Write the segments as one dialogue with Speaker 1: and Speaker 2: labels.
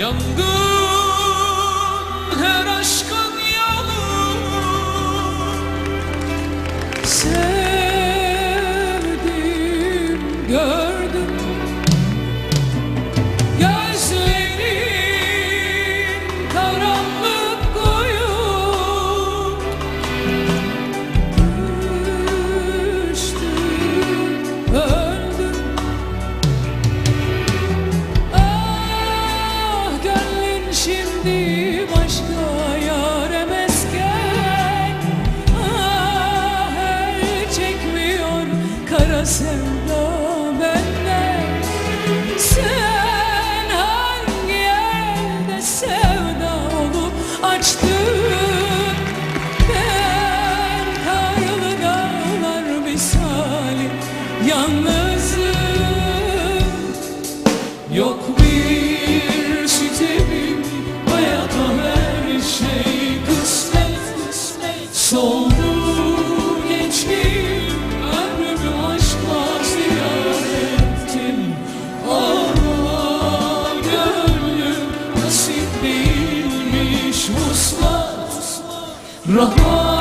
Speaker 1: Yangın her aşkın yanı. Sevdim gönlüm sensin Rahman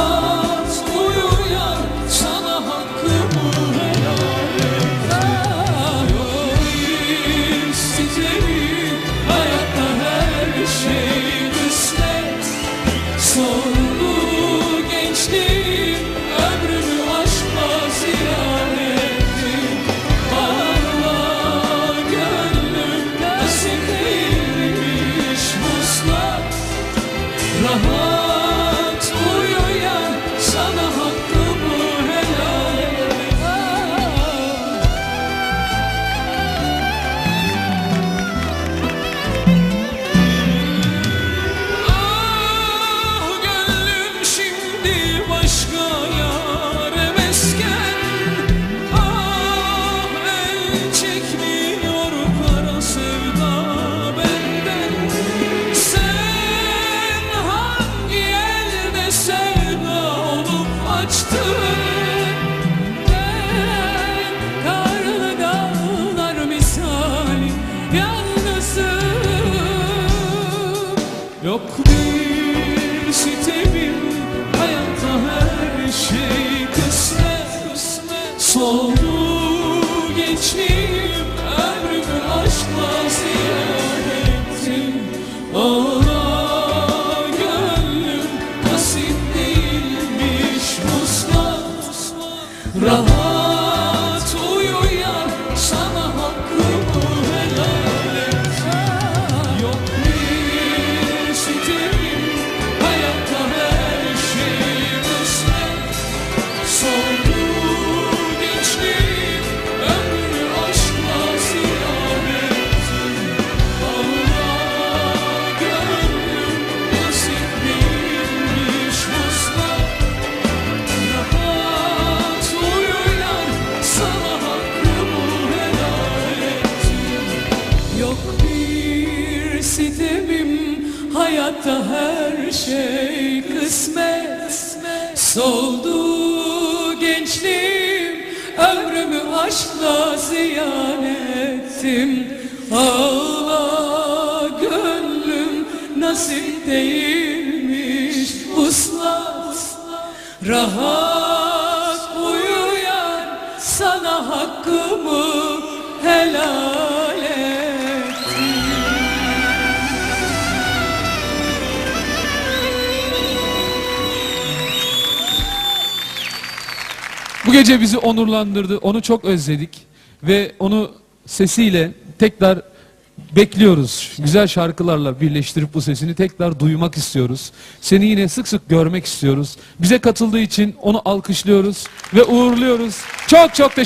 Speaker 1: Karlı dağlar misali yalnızı Yok bir sitemim hayatta her şey kısmet kısmet. Soldu hayatta her şey kısmet. Soldu gençliğim Ömrümü aşkla ziyan ettim. Ağla gönlüm nasip değilmiş Usla rahat uyuyan Sana hakkımı helal
Speaker 2: Bu gece bizi onurlandırdı. Onu çok özledik ve onu sesiyle tekrar bekliyoruz. Güzel şarkılarla birleştirip bu sesini tekrar duymak istiyoruz. Seni yine sık sık görmek istiyoruz. Bize katıldığı için onu alkışlıyoruz ve uğurluyoruz. Çok çok teşekkür